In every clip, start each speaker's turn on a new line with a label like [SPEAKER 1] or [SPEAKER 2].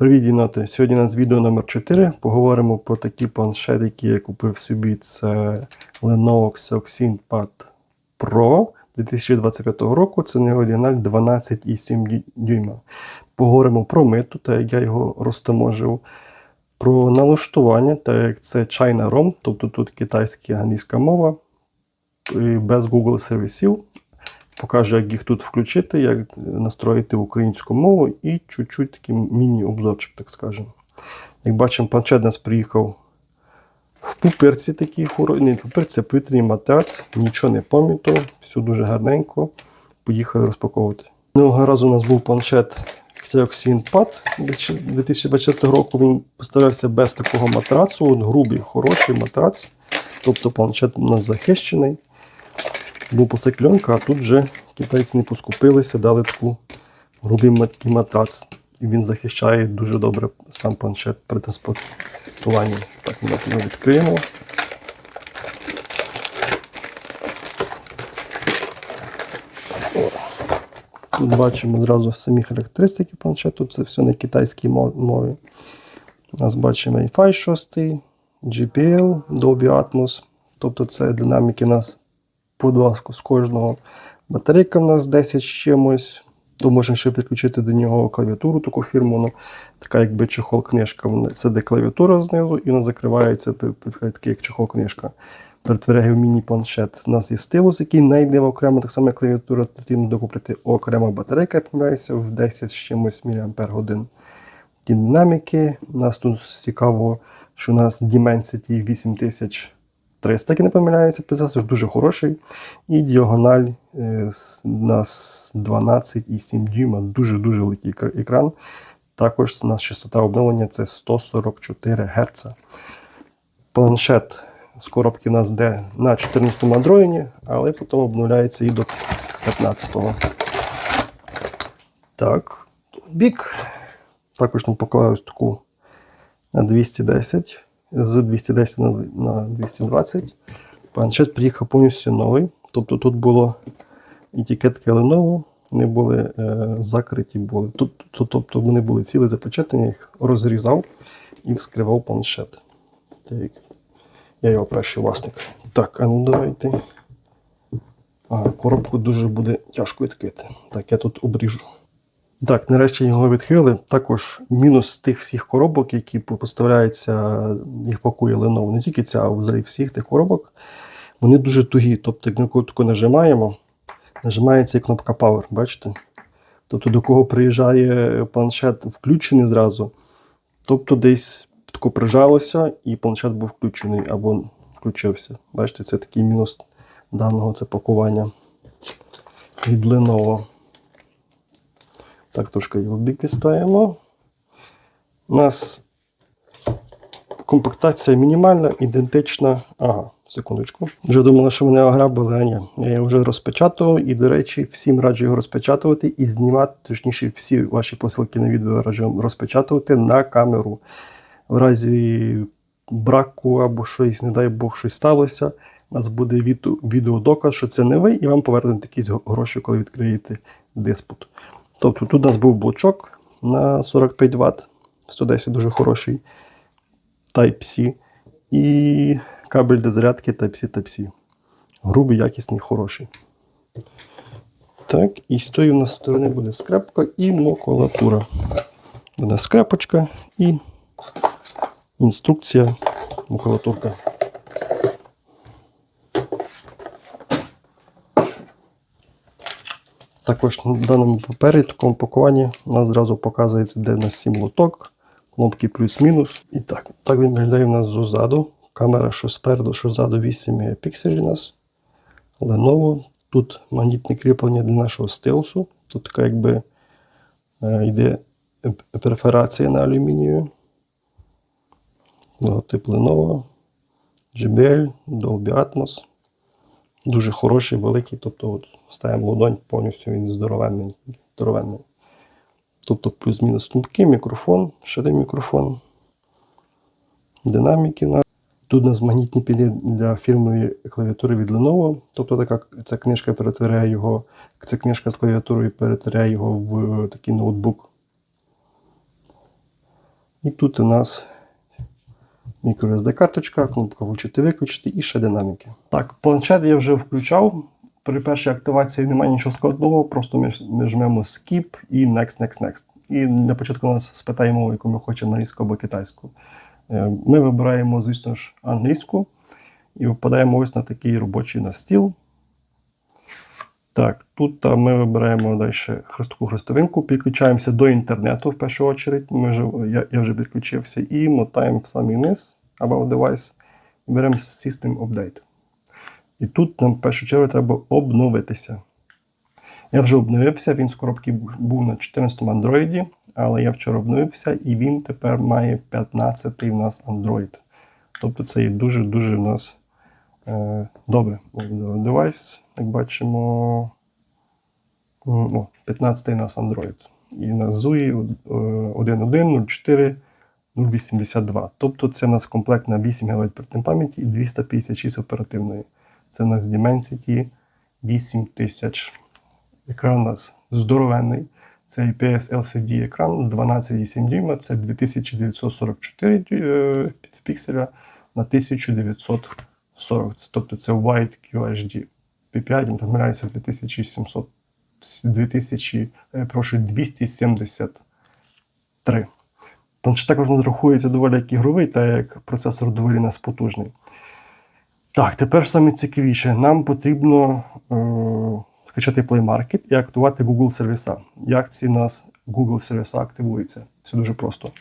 [SPEAKER 1] Привіт, Діноти! Сьогодні у нас відео номер 4 Поговоримо про такі планшети, які я купив собі. Це Lenovo Xiaoxin Pad Pro 2025 року. Це не оригіналь 12,7 дюйма. Поговоримо про миту, та як я його розтаможив, про налаштування, та як це China ROM, тобто тут китайська англійська мова, без Google сервісів. Покажу, як їх тут включити, як настроїти українську мову і чуть-чуть такий міні-обзорчик, так скажемо. Як бачимо, планшет нас приїхав в пуперці такій хоро... Не пуперці, а матрац, нічого не пам'ятав, все дуже гарненько. Поїхали розпаковувати. Минулого разу у нас був планшет Xiaoxin Pad 2020 року. Він поставлявся без такого матрацу, от грубий, хороший матрац. Тобто планшет у нас захищений був посекльонка, а тут вже китайці не поскупилися, дали таку грубий матрац. І він захищає дуже добре сам планшет при транспортуванні. Так, ми його відкриємо. Тут бачимо одразу самі характеристики планшету, це все на китайській мові. У нас бачимо Wi-Fi 6, GPL, Dolby Atmos. Тобто це динаміки нас по два з кожного. Батарейка в нас 10 з чимось. То можемо ще підключити до нього клавіатуру, таку фірму, така якби чехол-книжка. Це де клавіатура знизу, і вона закривається, такий як чехол-книжка. Перетворяє в міні-планшет. У нас є стилус, який не йде окремо, так само як клавіатура, потрібно докупити окрема батарейка, я помиляюся, в 10 з чимось мАч. Динаміки. У нас тут цікаво, що у нас Dimensity 8000. 300, який не помиляється, процесор дуже хороший. І діагональ е, на 12,7 дюйма, дуже-дуже великий екран. Також у нас частота обновлення це 144 Гц. Планшет з коробки у нас йде на 14 му андроїні, але потім обновляється і до 15-го. Так, бік. Також нам поклали ось таку на 210 з 210 на 220. Планшет приїхав повністю новий. Тобто тут було етикетки Lenovo, вони були е, закриті. були. Тут, Тобто вони були цілі запечатані, їх розрізав і вскривав планшет. Так. Я його перший власник. Так, а ну давайте. А, Коробку дуже буде тяжко відкрити. Так, я тут обріжу. Так, нарешті його відкрили. Також мінус тих всіх коробок, які поставляються, їх пакує Lenovo. Не тільки ця, а взагалі всіх тих коробок. Вони дуже тугі. Тобто, як на таку нажимаємо, нажимається і кнопка Power, бачите? Тобто, до кого приїжджає планшет включений зразу. Тобто, десь тако прижалося і планшет був включений або включився. Бачите, це такий мінус даного це пакування від Lenovo. Так, трошки його в бік ставимо. У нас комплектація мінімальна, ідентична. Ага, секундочку. Вже думала, що мене ограбили, а ні. Я вже розпечатував і, до речі, всім раджу його розпечатувати і знімати, точніше, всі ваші посилки на відео раджу розпечатувати на камеру. В разі браку або щось, не дай Бог, щось сталося. У нас буде відеодоказ, що це не ви, і вам повернуть якісь гроші, коли відкриєте диспут. Тобто тут у нас був блочок на 45 Вт, 110 дуже хороший Type-C. І кабель до зарядки Type-C Type-C. Грубий, якісний, хороший. Так, і з цієї у нас сторони буде скрепка і макулатура. Буде скрепочка і інструкція макулатурка. Також на даному папері, такому пакуванні, у нас зразу показується, де у нас 7 лоток, кнопки плюс-мінус. І так, так він виглядає у нас ззаду. Камера, що спереду, що ззаду 8 мегапікселів у нас. Lenovo. Тут магнітне кріплення для нашого стилусу. Тут така якби е, йде перфорація на алюмінію. Логотип Lenovo, JBL, Dolby Atmos. Дуже хороший, великий. Тобто от ставимо ладонь, повністю він здоровенний. здоровенний. Тобто плюс-мінус кнопки, мікрофон, ще мікрофон, динаміки. Тут у нас магнітні пілі для фірмової клавіатури від Lenovo. Тобто така ця книжка перетворяє його, ця книжка з клавіатурою перетворяє його в такий ноутбук. І тут у нас microSD карточка, кнопка включити виключити і ще динаміки. Так, планшет я вже включав. При першій активації немає нічого складного, просто ми, ми жмемо Skip і Next, Next, Next. І для початку нас спитає мову, яку ми хочемо англійську або китайську. Е, Ми вибираємо, звісно ж, англійську і випадаємо ось на такий робочий на стіл. Так, тут ми вибираємо далі хрестову хрестовинку, підключаємося до інтернету в першу чергу. Ми вже, я, я вже підключився і мотаємо в самий низ About Device і беремо System Update. І тут нам в першу чергу треба обновитися. Я вже обновився, він з коробки був- на 14 Android, але я вчора обновився і він тепер має 15 у нас Android. Тобто це є дуже-дуже у нас е, добре. Девайс, як бачимо, о, 15 у нас Android. І на ZUI е, 1.1, 04, 082. Тобто це у нас комплект на 8 ГБ оперативної пам'яті і 256 оперативної. Це у нас Dimensity 8000. Екран у нас здоровенний. Це IPS LCD екран 12,7 дюйма, це 2944 е, пікселя на 1940. Тобто це White QHD P5, не помиляюся, 2700, 2000, е, прошу, 273. Планшет також у нас рахується доволі як ігровий, та як процесор доволі нас потужний. Так, тепер саме цікавіше. Нам потрібно е, скачати Play Market і активувати Google сервіса. Як ці нас Google сервіса активуються? Все дуже просто.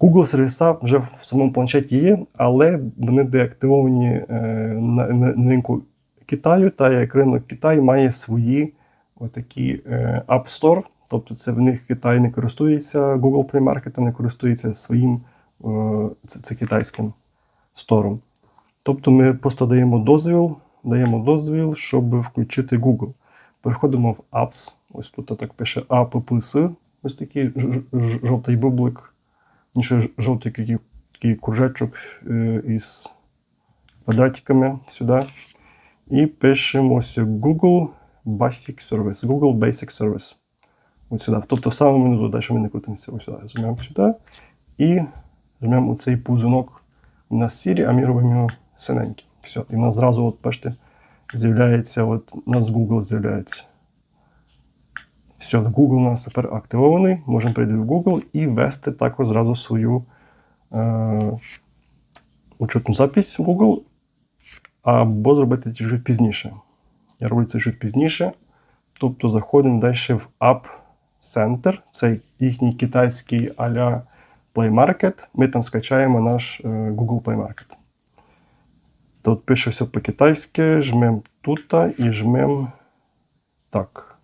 [SPEAKER 1] Google сервіса вже в самому планшеті є, але вони деактивовані е, на, на, на ринку Китаю, та як ринок Китаю має свої отакі е, App Store. Тобто це в них Китай не користується Google Play Market, не користується своїм е, це, це китайським стором. Тобто ми просто даємо дозвіл, даємо дозвіл, щоб включити Google. Переходимо в Apps. Ось тут так пише APPS. Ось такий жовтий бублик, ніж жовтий такий кружечок е, із квадратиками сюди. І пишемо Google Basic Service. Google Basic Service. Ось сюди. Тобто в самому низу, далі ми не крутимося. Ось сюди. Жмемо сюди і жмемо оцей пузунок на сірі, а ми робимо його синеньким. Все. І в нас зразу, от, бачите, з'являється, от у нас Google з'являється. Все, Google у нас тепер активований. Можемо прийти в Google і ввести також зразу свою е, учетну запись в Google, або зробити це чуть пізніше. Я роблю це чуть пізніше. Тобто заходимо далі в App Center, це їхній китайський а-ля Play Market. Ми там скачаємо наш е, Google Play Market. Тут пише все по-китайськи, жмемо тут і жмемо так.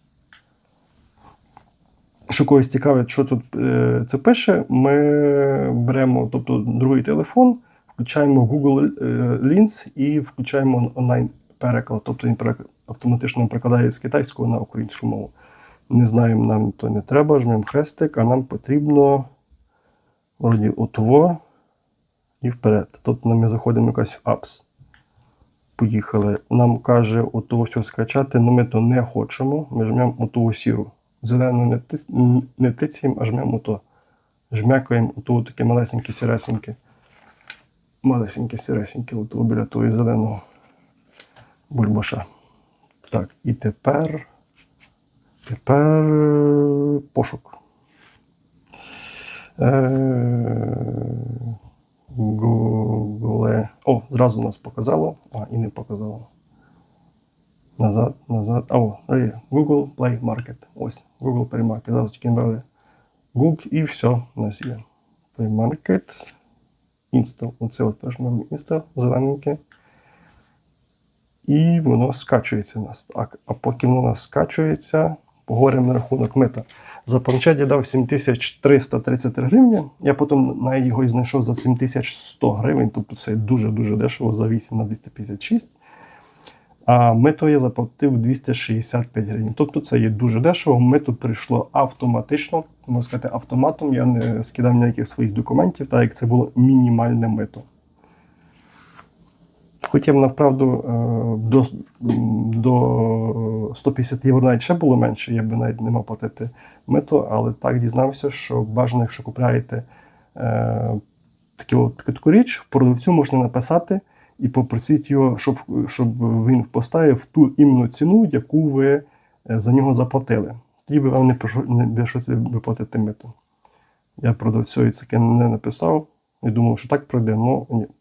[SPEAKER 1] Що когось цікавить, що тут е, це пише, ми беремо тобто, другий телефон, включаємо Google е, Lens і включаємо онлайн переклад. Тобто він автоматично перекладає з китайського на українську мову. Не знаємо, нам то не треба, жмемо хрестик, а нам потрібно вроді отого і вперед. Тобто ми заходимо якась в Apps. Поїхали. Нам каже отого все скачати, але ми то не хочемо. Ми жмемо отого сіру. Зелену не, тис... не а жмемо ото. Жмякаємо отого таке малесеньке сіресеньке. Малесеньке сіресеньке, отого біля того зеленого бульбаша. Так, і тепер. Тепер е, пошук. Е, Google. О, зразу нас показало. А, і не показало. Назад, назад. О. Google Play Market. Ось, Google Play Market. Зараз тільки набрали Google і все у нас є. Play Market. Install. Оце от нажмемо Install, зелененьке. І воно скачується у нас. А, а поки воно скачується, поговоримо на рахунок мита. За планшет я дав 7333 гривні. Я потім на його і знайшов за 7100 гривень, тобто це дуже-дуже дешево за 8 на 256. А мито я заплатив 265 гривень. Тобто це є дуже дешево. Мито прийшло автоматично, можна сказати, автоматом. Я не скидав ніяких своїх документів, так як це було мінімальне мито. Хоча б направду е, до, до 150 євро навіть ще було менше, я би навіть не мав платити мито, але так дізнався, що бажано, якщо купляєте е, таку, таку річ, продавцю можна написати і попросити його, щоб, щоб він поставив ту іменно ціну, яку ви е, за нього заплатили. Тоді би вам не прийшлося виплатити миту. Я продавцю таке не написав. Я думав, що так пройде.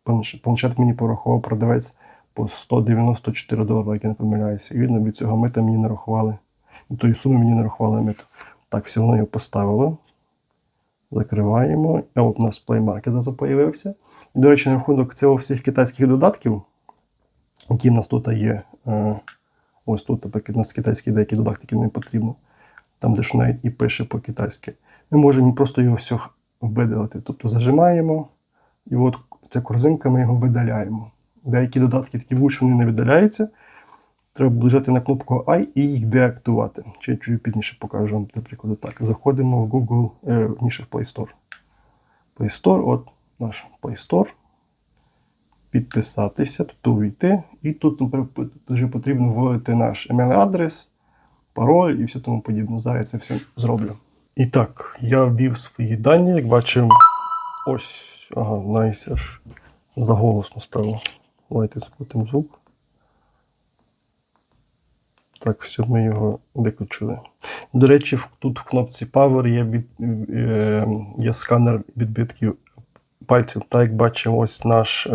[SPEAKER 1] Планш- планшет мені порахував продавець по 194 долари, як я не помиляюся. І видно, від цього мита мені не рахували. І тої суми мені не рахували миту. Так, все одно його поставило. Закриваємо. А от у нас Play Market зараз появився. І, до речі, на рахунок цього всіх китайських додатків, які в нас тут є. е, Ось тут, наприклад, у нас китайські деякі додатки не потрібно. Там, де ж навіть і пише по-китайськи. Ми можемо просто його все видалити. Тобто зажимаємо, і от ця корзинка ми його видаляємо. Деякі додатки такі вони не видаляються. Треба нажати на кнопку I і їх деактувати. Чи чуть пізніше покажу вам, для прикладу. Так, заходимо в Google, е, ніше в Play Store. Play Store, от наш Play Store. Підписатися, тобто увійти. І тут вже потрібно вводити наш email-адрес, пароль і все тому подібне. Зараз я це все зроблю. І так, я ввів свої дані, як бачимо. Ось, ага, найс, заголосно стало. Давайте скрутимо звук. Так, все, ми його виключили. До речі, тут в кнопці Power є, від, е, є сканер відбитків пальців. Так як бачимо, ось наш е,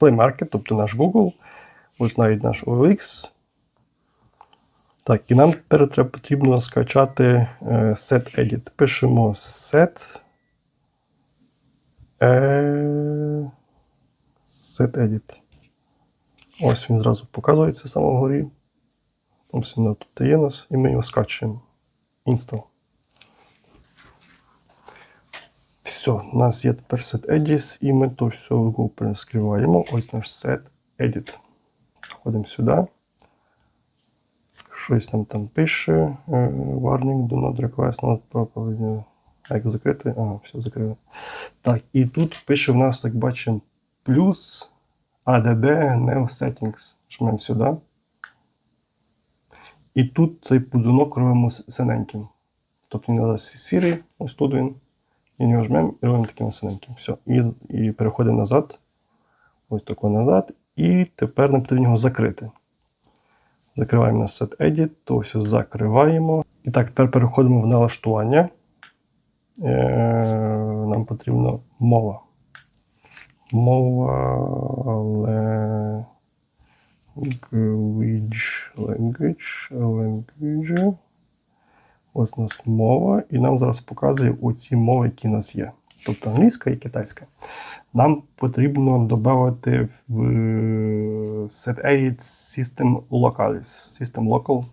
[SPEAKER 1] Play Market, тобто наш Google, ось навіть наш OLX. Так, і нам тепер потрібно скачати е, Set Edit. Пишемо Set. Set Edit. Ось він зразу показується в самому горі. Там все на тут є нас, і ми його скачуємо. Install. Все, у нас є тепер set edits, і ми то все в Google перескриваємо. Ось наш set edit. Ходимо сюди. Щось нам там пише. е, Warning, do not request not properly. А як закрити? Ага, все закрили. Так, і тут пише в нас, як бачимо, плюс ADD Neo Settings. Жмемо сюди. І тут цей пузунок робимо синеньким. Тобто він зараз сірий, ось тут він. І нього жмемо і робимо таким синеньким. Все. І, і переходимо назад. Ось тако назад. І тепер нам потрібно його закрити. Закриваємо на Set Edit, то все закриваємо. І так, тепер переходимо в налаштування. Е, нам потрібна мова. Мова, але. Language, language, language. Ось у нас мова, і нам зараз показує оці мови, які у нас є. Тобто англійська і китайська. Нам потрібно додати в set8 System Locals. System Local.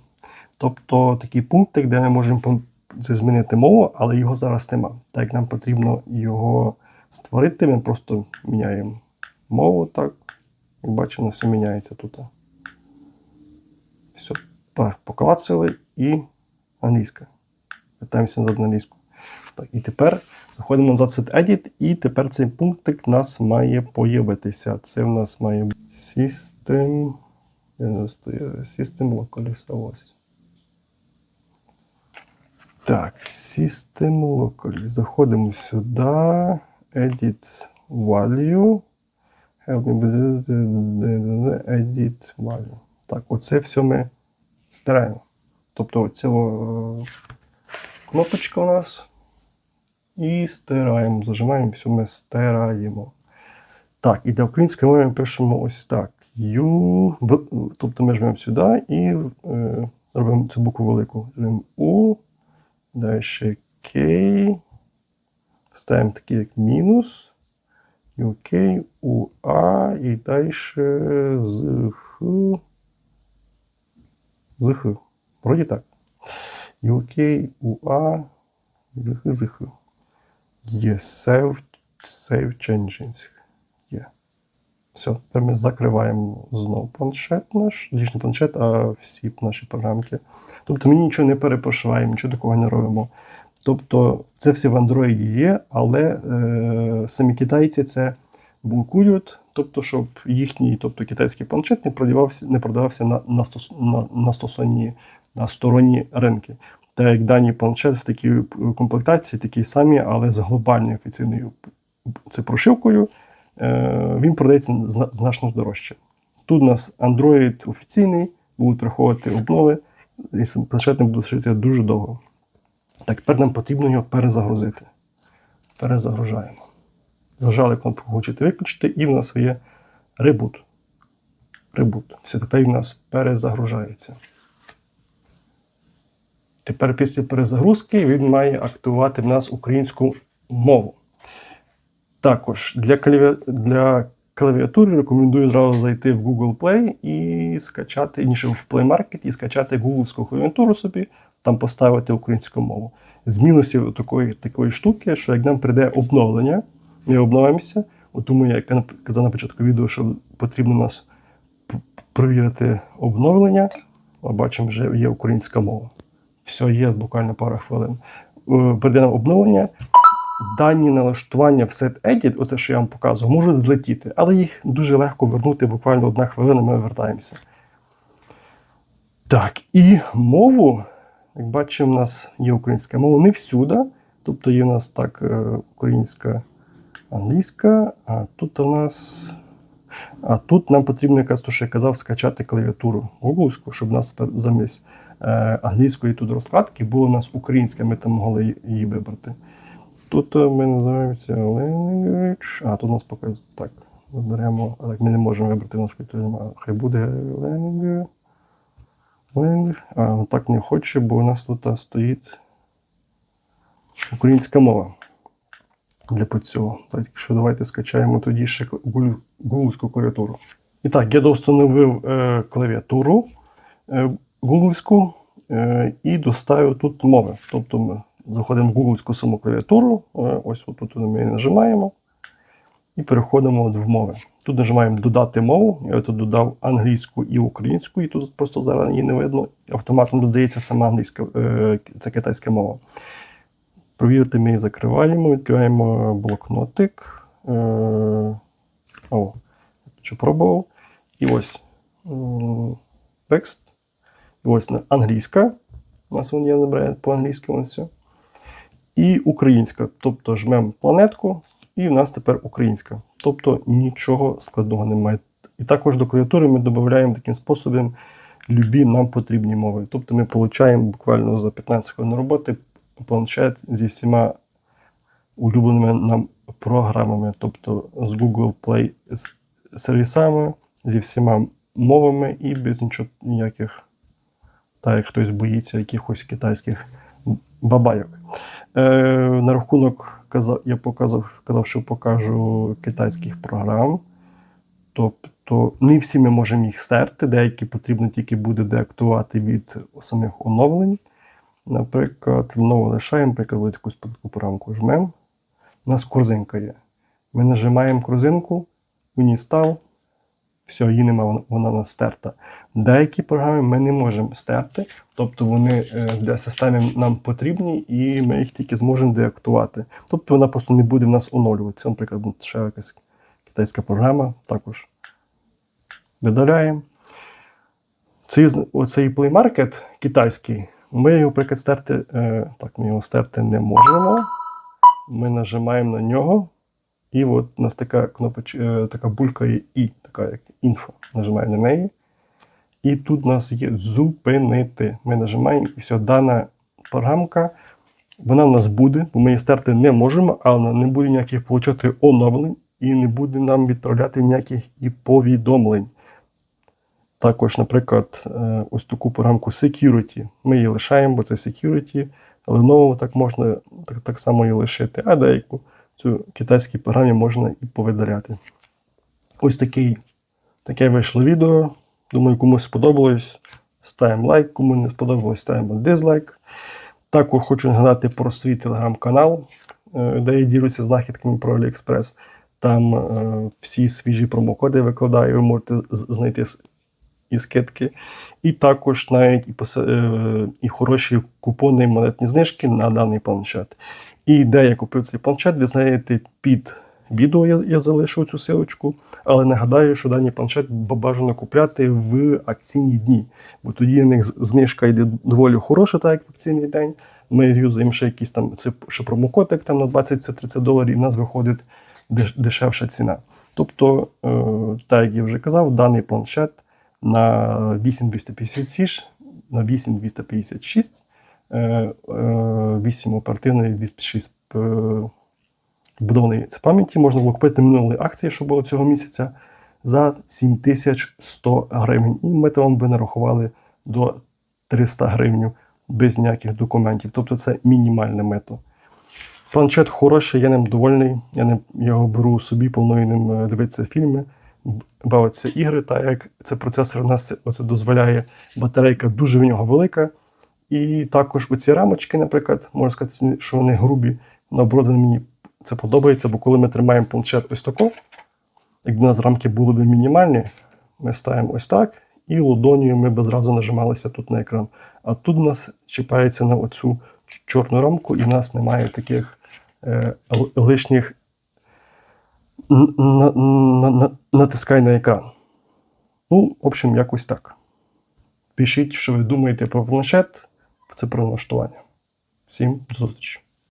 [SPEAKER 1] Тобто такий пунктик, де ми можемо змінити мову, але його зараз нема. Так як нам потрібно його створити, ми просто міняємо мову так. І бачимо, все міняється тут. Все, поклацали і англійська. Питаємося назад на англійську. Так, і тепер заходимо назад в Set Edit, і тепер цей пунктик у нас має появитися. Це в нас має бути System. System Localist. Ось. Так, System Localist. Заходимо сюди. Edit Value. Help me edit value. Так, оце все ми стираємо. Тобто оця кнопочка у нас. І стираємо. Зажимаємо, все ми стираємо. Так, і для української мови ми пишемо ось так. U, тобто ми жмемо сюди і е, робимо цю букву велику. Жмемо У, далі K, ставимо такий як мінус. UK, УА і далі з Х. З Х. Вроді так. UK, УА, з Х, з Є save, save changes. Є. Все, тепер ми закриваємо знову планшет наш, не планшет, а всі наші програмки. Тобто ми нічого не перепрошиваємо, нічого такого не робимо. Тобто це все в Android є, але е, самі китайці це блокують, тобто, щоб їхній, тобто китайський планшет не продавався, не продавався на, на, на, на, стосонні, на стороні ринки. Так як даний планшет в такій е, комплектації, такий самі, але з глобальною офіційною прошивкою, е, він продається значно дорожче. Тут у нас Android офіційний, будуть приходити обнови, і планшет не буде жити дуже довго. Так, тепер нам потрібно його перезагрузити. Перезагружаємо. Зажали кнопку «Хочете виключити, і в нас є ребут. Ребут. Все, тепер він у нас перезагружається. Тепер після перезагрузки він має активувати в нас українську мову. Також для, клаві... для клавіатури рекомендую зразу зайти в Google Play і скачати, ніж в Play Market і скачати гугловську клавіатуру собі, там поставити українську мову. З мінусів такої, такої штуки, що як нам прийде обновлення, ми обновимося. От я як казав на початку відео, що потрібно нас провірити обновлення. Ми бачимо, вже є українська мова. Все, є буквально пара хвилин. Е, нам обновлення. Дані налаштування в Set Edit, оце що я вам показував, можуть злетіти, але їх дуже легко вернути, буквально одна хвилина, ми вертаємося. Так, і мову, як бачимо, у нас є українська мова не всюди. Тобто є у нас так е, українська, англійська, а тут у нас. А тут нам потрібно, якраз то, що я казав, скачати клавіатуру гугловську, щоб у нас замість е, англійської тут розкладки було у нас українська, ми там могли її вибрати. Тут ми називаємося language. А, тут у нас показується так. Виберемо, але ми не можемо вибрати нашу немає. Хай буде language. language. А, так не хоче, бо у нас тут стоїть українська мова для цього. Так що давайте скачаємо тоді ще гугловську клавіатуру. І так, я доустановив е, клавіатуру е, гугловську е, і доставив тут мови. Тобто ми заходимо в гугловську саму клавіатуру, ось тут ми нажимаємо і переходимо от в мови. Тут нажимаємо додати мову. Я тут додав англійську і українську, і тут просто зараз її не видно. Автоматом додається сама англійська, це китайська мова. Провірити ми закриваємо, відкриваємо блокнотик. Е, О, що пробував. І ось текст. І ось англійська. У нас вон є набирає по-англійськи все. І українська. Тобто жмемо планетку, і в нас тепер українська. Тобто нічого складного немає. І також до клавіатури ми додаємо таким способом любі нам потрібні мови. Тобто ми отримуємо буквально за 15 хвилин роботи планшет зі всіма улюбленими нам програмами, тобто з Google Play с- сервісами, зі всіма мовами і без нічого ніяких, так як хтось боїться якихось китайських бабайок. Е, на рахунок казав, я показав, казав, що покажу китайських програм. Тобто не всі ми можемо їх стерти, деякі потрібно тільки буде деактувати від самих оновлень. Наприклад, знову лишаємо, наприклад, якусь таку програмку жмемо. У нас корзинка є. Ми нажимаємо корзинку, у все, її нема, вона, нас стерта. Деякі програми ми не можемо стерти, тобто вони е, для системи нам потрібні, і ми їх тільки зможемо деактувати. Тобто вона просто не буде в нас оновлюватися. Наприклад, ще якась китайська програма також видаляємо. Цей, оцей Market китайський, ми його, наприклад, стерти, е, так, ми його стерти не можемо. Ми нажимаємо на нього, і от у нас така кнопоч, е, така булька є І, така як інфо. Нажимаємо на неї. І тут у нас є зупинити. Ми нажимаємо, і все, дана програмка, вона в нас буде, бо ми її стерти не можемо, але вона не буде ніяких получати оновлень і не буде нам відправляти ніяких і повідомлень. Також, наприклад, е, ось таку програмку Security. Ми її лишаємо, бо це Security, нову так можна так, так само її лишити, а деяку цю китайській програмі можна і повидаляти. Ось такий, таке вийшло відео. Думаю, комусь сподобалось. Ставимо лайк, кому не сподобалось, ставимо дизлайк. Також хочу нагадати про свій телеграм-канал, е, де я ділюся знахідками про AliExpress. Там е, всі свіжі промокоди викладаю, ви можете знайти і скидки. І також навіть і, посе- е, і хороші купони і монетні знижки на даний планшет. І де я купив цей планшет, ви знаєте під відео я, я залишу цю силочку, але нагадаю, що даний планшет бажано купляти в акційні дні, бо тоді на них знижка йде доволі хороша, так як в акційний день. Ми юзаємо ще якийсь там це ще промокодик там на 20-30 доларів, і в нас виходить деш- дешевша ціна. Тобто, е, так як я вже казав, даний планшет на 8256, на 8256, е, е, 8 оперативної 206 е, це пам'яті можна було купити минулої акції, що було цього місяця, за 7100 гривень. І ми вам би нарахували до 300 гривень без ніяких документів. Тобто це мінімальне мито. Планшет хороший, я ним довольний. Я ним його беру собі, планую ним е, дивитися фільми, б- бавитися ігри, так як це процесор у нас це, оце дозволяє. Батарейка дуже в нього велика. І також оці рамочки, наприклад, можна сказати, що вони грубі. Наоборот, мені це подобається, бо коли ми тримаємо планшет ось тако, якби у нас рамки були б мінімальні, ми ставимо ось так, і ладонію ми б зразу нажималися тут на екран. А тут у нас чіпається на оцю чорну рамку, і в нас немає таких е, лишніх на, на, на, натискай на екран. Ну, в общем, якось так. Пишіть, що ви думаєте про планшет, це про налаштування. Всім до зустрічі!